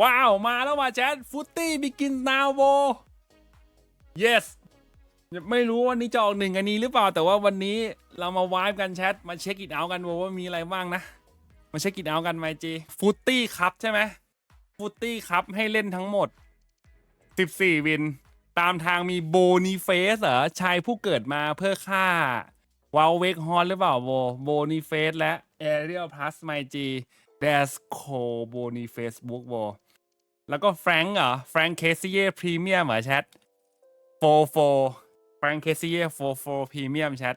ว้าว มาแล้วว่ะแชทฟุตตี้บิกินนาวโบ yes ไม่รู้วันนี้จะออกหนึ่งอันนี้หรือเปล่าแต่ว่าวันนี้เรามาวายกันแชทมาเช็คอินเอากันว่ามีอะไรบ้างนะ มาเช็คอินเอากันไหมจีฟุตตี้ครับใช่ไหมฟุตตี้ครับให้เล่นทั้งหมด 14 วิน ตามทางมีโบนีเฟสเหรอชายผู้เกิดมาเพื่อฆ่าวาลเวกฮอนหรือเปล่าโบโบนีเฟสและแอเรียลพลัสไมจีเดสโคโบนีเฟสบุ๊กโบ แล้วก็แฟรงก์เหรอแฟรงก์เคซิเย่พรีเมียมเหรอแชทโฟโฟแฟรงก์เคซิเย่โฟโฟพรีเมียมแชท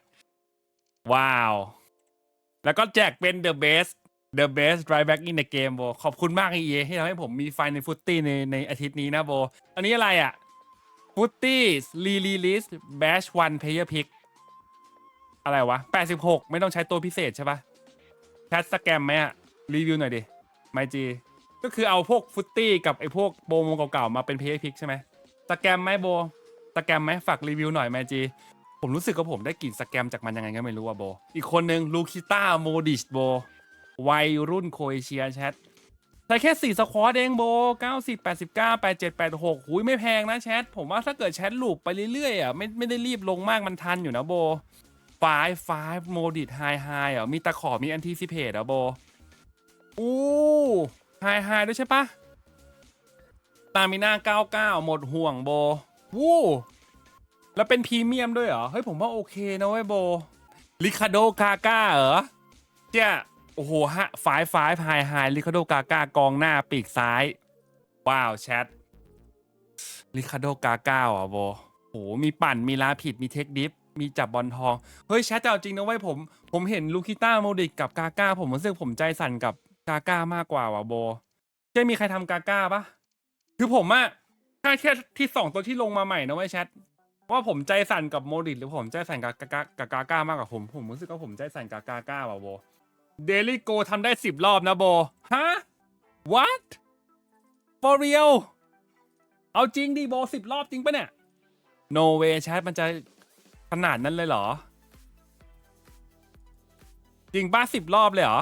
ว้าว แล้วก็แจกเป็น The Best The Best Drive Back in the Game โบ ขอบคุณมาก EA ที่ทำให้ผมมีไฟในฟุตตี้ในในอาทิตย์นี้นะโบ อันนี้อะไรอะฟุตตี้รีลีลิสแบชวันเพย์พิกอะไรวะ 86 ไม่ต้องใช้ตัวพิเศษใช่ปะแชทสแกมไหมอะ รีวิวหน่อยดิ ไมจี ก็คือเอาพวกฟุตตี้กับไอ้พวกโบโมเก่าๆมาเป็นเพย์พิกใช่ไหมสแกมไหมโบสแกมไหมฝากรีวิวหน่อยไมจีผมรู้สึกว่าผมได้กลิ่นสแกมจากมันยังไงก็ไม่รู้อะโบ อีกคนหนึ่งลูคิต้าโมดิชโบวัยรุ่นโครเอเชียแชทแต่แค่ 4 สควอตเองโบ 90 89 87 86หุยไม่แพงนะแชท ผมว่าถ้าเกิดแชทลูปไปเรื่อยๆอะไม่ไม่ได้รีบลงมากมันทันอยู่นะโบไฟไฟโมดิชไฮไฮอะมีตะขอมีแอนติซิเพตอะโบ อู้ ไฮไฮด้วยใช่ปะตามิน่า99 หมดห่วงโบ วู้ แล้วเป็นพรีเมียมด้วยเหรอ เฮ้ย ผมว่าโอเคนะเว้ยโบ ลิคาโดกาก้าเหรอเจ้าโอ้โหฮะฝายฝายไฮไฮลิคาโดกาก้ากองหน้าปีกซ้าย ว้าวแชทลิคาโดกาก้าอะโบโหมีปั่นมีลาผิดมีเทคดิฟมีจับบอลทอง เฮ้ยแชทจะเอาจริงนะเว้ยผม ผมเห็นลูคิต้าโมดิกกับกาก้าผมรู้สึกผมใจสั่นกับ กาก้ามากกว่าว่ะโบเจะมีใครทำกาก้าปะคือผมอะถ้าแค่ที่สองตัวที่ลงมาใหม่นะเว้ยแชทว่าผมใจสั่นกับโมดิหรือผมใจสั่นกับกากากับกาก้ามากกว่าผม ผมรู้สึกว่าผมใจสั่นกับกาก้าว่ะโบเดลี่โกทำได้สิบรอบนะโบฮะ what for real เอาจริงดิโบสิบรอบจริงปะเนี่ย no way แชทมันจะขนาดนั้นเลยเหรอ จริงป้าสิบรอบเลยเหรอ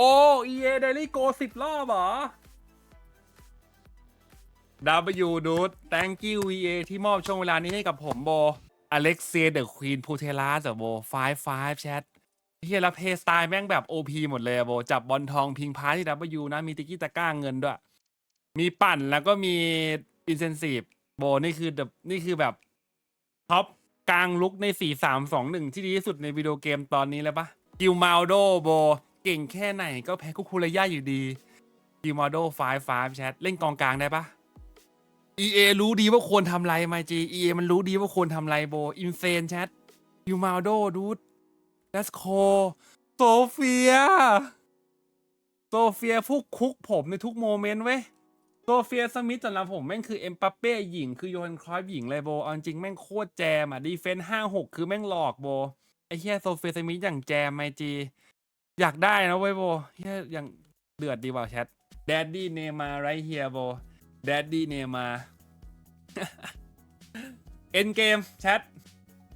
อ้ EA Daily Go สิบรอบเหรอ W Dude thank you VA ที่มอบช่วงเวลานี้ให้กับผมโบ อเล็กเซียเดอะควีนพูเทลาสโบ5 5แชทเฮียแล้วเพย์สไตล์แม่งแบบ OP หมดเลยอะโบ จับบอลทองพิงพาที่ W นะ มีติกิตาก้าเงินด้วย มีปั่นแล้วก็มีอินเซนซีฟโบนี่คือ the- นี่คือแบบท็อปกลางลุกใน 4 3 2 1 ที่ดีที่สุดในวิดีโอเกมตอนนี้เลยปะกิลมาโดโบ เก่งแค่ไหนก็แพ้กุคูระยะอยู่ดีกิลมาโด5 5แชทเล่นกองกลางได้ปะ EA รู้ดีว่าควรทำไรไมจี EA มันรู้ดีว่าควรทำไรโบอินเซนแชทยูมาโดดูดเดสโคโซเฟียโซเฟียผู้คุกผมในทุกโมเมนต์เว้ยโซเฟียสมิธสำหรับผมแม่งคือเอ็มปัปเป้หญิงคือโยนครอยฟ์หญิงเลยโบเอาจริงแม่งโคตรแจมอะดีเฟนส์ห้าหกคือแม่งหลอกโบไอ้เหี้ยโซเฟียสมิธอย่างแจมไมจี อยากได้นะเว้ยโบเหี้ยอย่างเดือดดีว่ะแชทแดดดี้เนมาไรเฮียโบแดดดี้เนมาเอ็นเกมแชท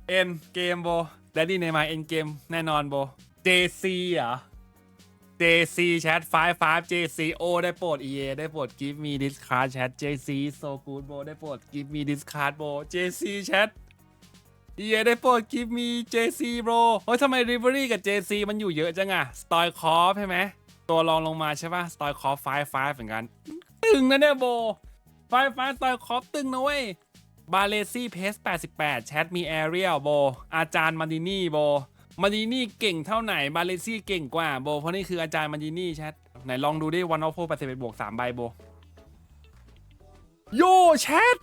เอ็นเกมโบแดดดี้เนมาเอ็นเกมแน่นอนโบ JC เหรอ JC แชท5 5 JC โอได้โปรด EA ได้โปรด give me this card แชท JC so good bro ได้โปรด give me this card bro JC แชท EA ได้โปรด give me JC bro เฮ้ยทำไม Rivalry กับ JC มันอยู่เยอะจังอะ s t o y k o v ใช่ไหม ตัวรองลงมาใช่ปะ s t o y k o v 5 5เหมือนกัน ตึงนะเนี่ยโบไฟฟ้าต่อยคอปตึงนะเว้ยบาเลซี่เพส88 แชทมีแอเรียลโบ อาจารย์มาดินี่โบมาดินี่เก่งเท่าไหน บาเลซี่เก่งกว่าโบ เพราะนี่คืออาจารย์มาดินี่แชท ไหนลองดูดิวันออฟโฟ81บวก3ใบโบ โยแชท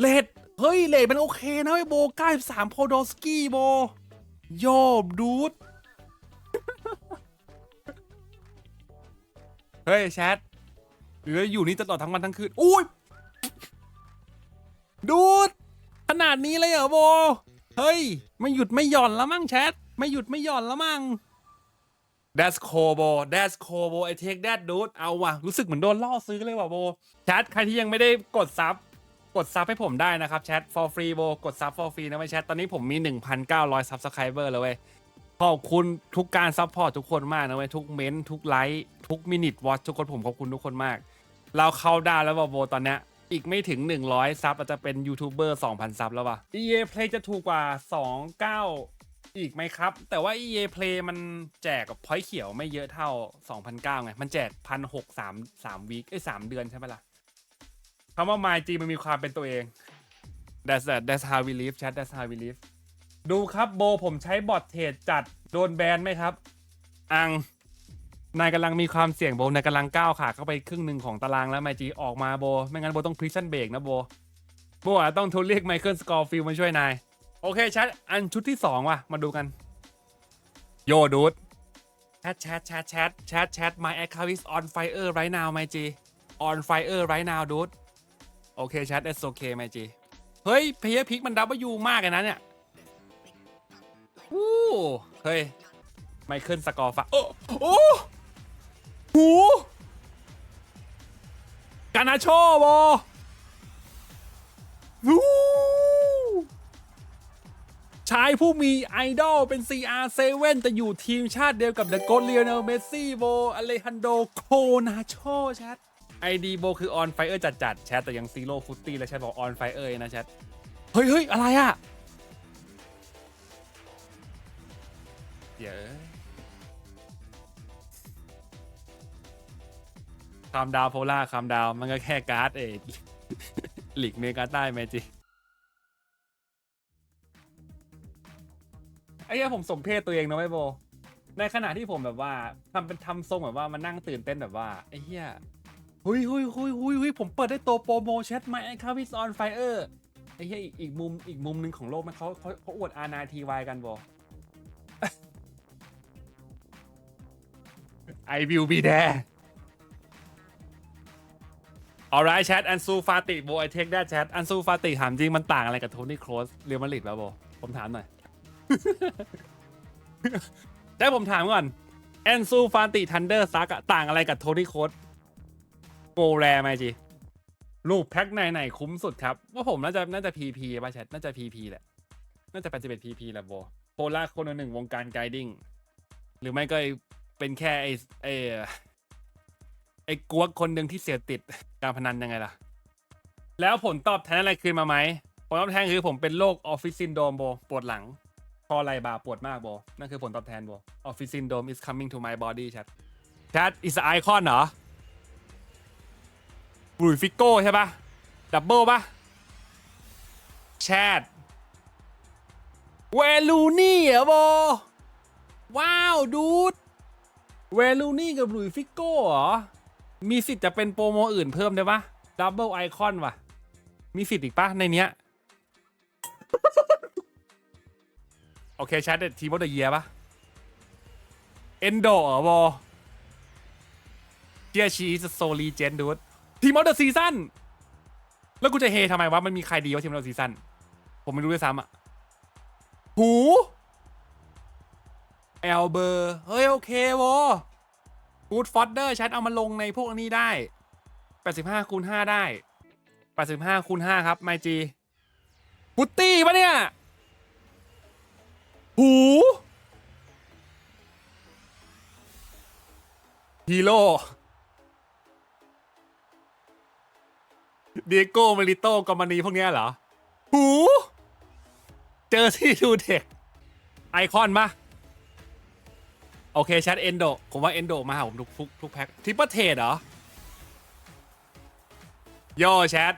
เลด เฮ้ยเลดมันโอเคนะเว้ยโบ93โพโดสกี้โบ โยบดูด เฮ้ยแชทหรืออยู่นี่ตลอดทั้งวันทั้งคืน อุ้ย ดูด ขนาดนี้เลยเหรอโบ เฮ้ย ไม่หยุดไม่หย่อนแล้วมั้งแชท ไม่หยุดไม่หย่อนแล้วมั้ง That's cool โบ That's cool โบ I take that dude เอาว่ะ รู้สึกเหมือนโดนล่อซื้อเลยว่ะโบ แชทใครที่ยังไม่ได้กดซับ กดซับให้ผมได้นะครับแชท for free โบกดซับ for free นะไม่แชทตอนนี้ผมมี 1,900 subscriber แล้วเว้ยขอบคุณทุกการซัพพอร์ตทุกคนมากนะเว้ยทุกเม้นทุกไลค์ทุกมินิทวอชทุกคนผมขอบคุณทุกคนมาก เราเข้าได้แล้วว่ะโบตอนเนี้ยอีกไม่ถึง 100 ซับเราจจะเป็นยูทูบเบอร์2,000 ซับแล้วว่ะ EA Play จะถูกกว่า 29 อีกไหมครับ แต่ว่า EA Play มันแจกกับพอยต์เขียวไม่เยอะเท่า 2,009ไง มันแจก1,600 3 3วีคเอ้ย3เดือนใช่ไหมล่ะ คำว่า My G มันมีความเป็นตัวเอง That's that That's how we live chat That's how we live ดูครับโบผมใช้บอทเทรดจัดโดนแบนไหมครับ อัง นายกำลังมีความเสี่ยงโบนายกำลังก้าวขาเข้าไปครึ่งหนึ่งของตารางแล้วไมจีออกมาโบ ไม่งั้นโบต้องพรีซันเบรกนะโบโบอาจต้องโทรเรียกไมเคิลสกอร์ฟิลมาช่วยนาย โอเคแชทอันชุดที่ 2 ว่ะ มาดูกัน โยดูดแชทแชทแชทแชทแชทแชท my account is on fire right now ไมจี on fire right now dude โอเคแชท it's okay ไมจี เฮ้ยเพย์พิกมันดับเบิลยูมากเลยนะเนี่ยวู้เฮ้ย ไมเคิลสกอร์ฟะโอ้โอ้หูกานาโชบอวู้ชายผู้มีไอดอลเป็น CR7 แต่อยู่ทีมชาติเดียวกับเดอะโกดเลียนเมสซี่โบอเลฮันโดโคนาโชแชท ไอดีโบคือออนไฟเออร์จัดๆแชทแต่ยังซีโร่ฟุตตี้แล้วแชทบอกออนไฟเออร์นะแชทเฮ้ยเฮ้ยอะไรอะเดี๋ยวคามดาวโพล่าคามดาวมันก็แค่การ์ดเองหลีกเมกาใต้แมจิไอ้เหี้ยผมสมเพศตัวเองนะไว้ยโบ ในขณะที่ผมแบบว่าทำเป็นทำทรงแบบว่ามานั่งตื่นเต้นแบบว่าไอ้เหี้ย หุยหุยหุยหุยหุยผมเปิดได้ตัวโปรโมแชทมาไอ้คาวิสออนไฟเออร์ไอ้เหี้ยอีกอีกมุมอีกมุมหนึ่งของโลกมันเขาเขาเขาอวดอานาทีวายกันโบ I will be there alright chat อันซูฟาติโบไอเทคได้แชทอันซูฟาติถามจริงมันต่างอะไรกับโทนี่โครสเรียลมาดริดวะโบผมถามหน่อยได้ผมถามก่อนแอนซูฟาติทันเดอร์ซักต่างอะไรกับโทนี่โครส โกแรไหมจีลูกแพ็คไหนไหนคุ้มสุดครับ ว่าผมน่าจะน่าจะพีพีป่ะแชทน่าจะพีพีแหละ น่าจะเป็นสิบเอ็ดพีพีแหละโบโพล่าคนหนึ่งวงการไกดิ้งหรือไม่ก็เป็นแค่ไอไอไอ้กวกคนหนึ่งที่เสียติดการพนันยังไงล่ะ แล้วผลตอบแทนอะไรคืนมาไหมผลตอบแทนคือผมเป็นโรคออฟฟิศซินโดมโบปวดหลัง คอไหล่บ่าปวดมากโบนั่นคือผลตอบแทนโบออฟฟิศซินโดม is coming to my body chat chat is a icon เหรอ บุยฟิโก้ใช่ปะดับเบิลปะแชทเวลูนี่เหรอโบว้าว ดูดเวลูนี่กับหลุยฟิโก้เหรอ มีสิทธิ์จะเป็นโปรโมอื่นเพิ่มได้ปะดับเบิลไอคอนวะมีสิทธิ์อีกปะในเนี้ย โอเคแชททีมอเดอร์เยียปะเอนโดเหรอบอเจียชีสโซลีเจนดูด ทีมอเดอร์ซีซั่นแล้วกูจะเฮทำไมวะ มันมีใครดีวะทีมอเดอร์ซีซั่นผมไม่รู้ด้วยซ้ำอะหูเอลเบอร์เฮ้ย โอเคโวกูดฟอดเดอร์แชทเอามาลงในพวกนี้ได้ 85คูณ5ได้ 85คูณ5ครับ ไมจีพุตตี้ปะเนี่ย หูฮีโร่ เดียโก้มาริโต้กอมานีพวกเนี้ยเหรอ หู เจอที่ดูเด็ก ไอคอนปะโอเคแชทเอนโดผมว่าเอนโดมาหาผมทุกทุกทุกแพ็คทิปเปอร์เทรดเหรอโยแชท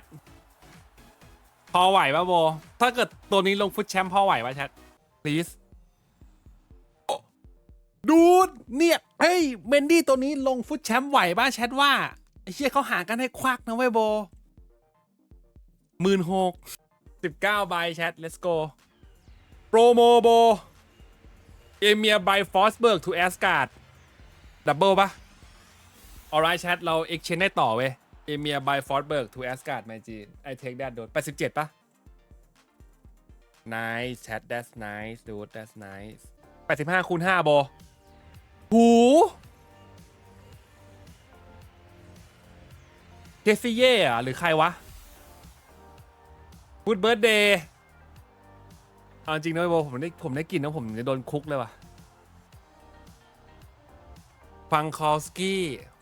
พอไหวป่ะโบ ถ้าเกิดตัวนี้ลงฟุตแชมป์พอไหวป่ะแชท please ดูดเนี่ย เฮ้ย เมนดี้ตัวนี้ลงฟุตแชมป์ไหวป่ะแชทว่าไอเชี่ยเขาหากันให้ควักนะเว้ยโบ หมื่นหกสิบเก้าใบแชท let's go โปรโมโบเอเมียไบฟอสเบิร์กทูแอสการ์ดดับเบิลปะ alright chat เรา exchange ได้ต่อเว้ยเอเมียไบฟอสเบิร์กทูแอสการ์ดไมจีไอเทคแดดโดน87ปะ nice chat that's nice dude that's nice 85คูณ5โบหูเคซี่เย่หรือใครวะ กูดเบิร์ดเดย์เอาจริงนะโบผมได้ผมได้กลิ่นนะผมจะโดนคุกเลยว่ะ ฟังคอสกี้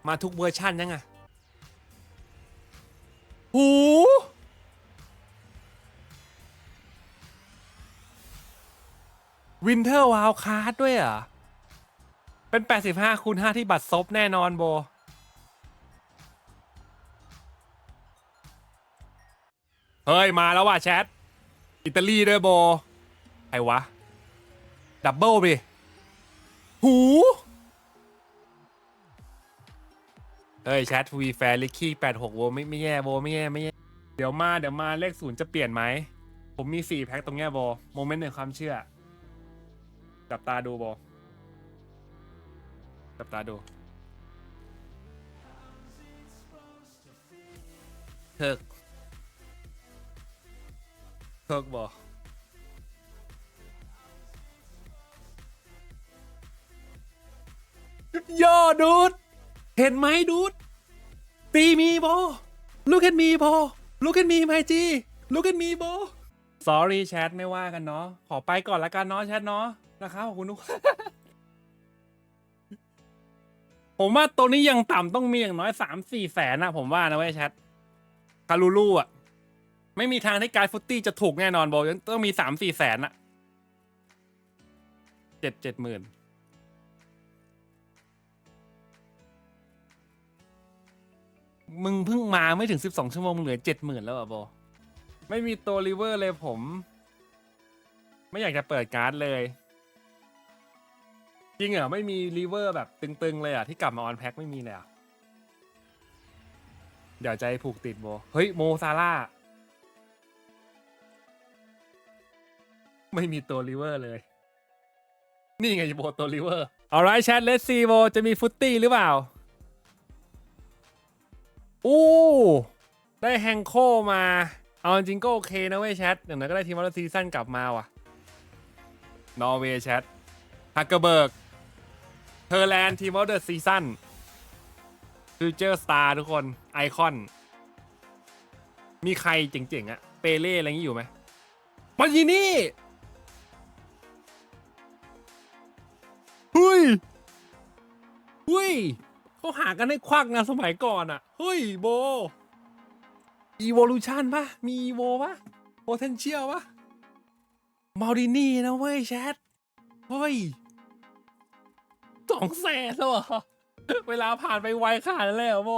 มาทุกเวอร์ชั่นยังไงหูวินเทอร์วาวคาร์ดด้วยเหรอ เป็น 85คูณ5ที่บัตรซบแน่นอนโบ เฮ้ย มาแล้วว่ะแชท อิตาลีด้วยโบใครวะ ดับเบิลไปหู เฮ้ย แชทวีแฟร์ลิคีแปดหกโวไม่ไม่แย่โบไม่แย่ไม่แย่ เดี๋ยวมาเดี๋ยวมาเลขศูนย์จะเปลี่ยนไหม ผมมีสี่แพ็คตรงเนี้ยโบโมเมนต์แห่งความเชื่อ จับตาดูโบจับตาดูเทิก ทิกบอย่อดูดเห็นไหมดูดตีมีบอ look at me บอ look at me ไมจี look at me บอ sorry แชทไม่ว่ากันเนาะ ขอไปก่อนละกันเนาะแชทเนาะ นะครับขอบคุณทุกคนผมว่าตัวนี้ยังต่ำต้องมีอย่างน้อยสามสี่แสนนะผมว่านะเว้ยแชทคารูลูอะ ไม่มีทางที่การฟุตตี้จะถูกแน่นอนโบยังต้องมีสามสี่แสนอะเจ็ดเจ็ดหมื่นมึงเพิ่งมาไม่ถึงสิบสองชั่วโมงเหลือเจ็ดหมื่นแล้วอะโบไม่มีตัวริเวอร์เลยผม ไม่อยากจะเปิดการ์ดเลย จริงเหรอไม่มีริเวอร์แบบตึงๆเลยอะที่กลับมาออนแพ็คไม่มีเลยอะเดี๋ยวใจผูกติดโบ เฮ้ย โมซาร่า ไม่มีตัวริเวอร์เลย นี่ไงโบตัวริเวอร์เอาไรแชทเลสซีโบจะมีฟุตตี้หรือเปล่า อู้ได้แฮงโคมา เอาจริงก็โอเคนะเว้ยแชทอย่างนั้นก็ได้ทีมวอลซีซั่นกลับมาว่ะ นอร์เวย์แชทฮักเกอร์เบิร์กเทอร์แลนด์ทีมวอลเดอร์ซีซั่นฟิวเจอร์สตาร์ทุกคน ไอคอน มีใครเจ๋งๆอะเปเล่อะไรอย่างงี้อยู่ไหมมายินี่ เฮ้ยเฮ้ยเขาหากันให้ควักนะสมัยก่อนอะเฮ้ยโบ Evolution ปะมี Evo ปะ Potential ปะมาดินี่นะเว้ยแชท เฮ้ยสองแสนแล้วเหรอ เวลาผ่านไปไวขนาดนั้นเลยเหรอโบ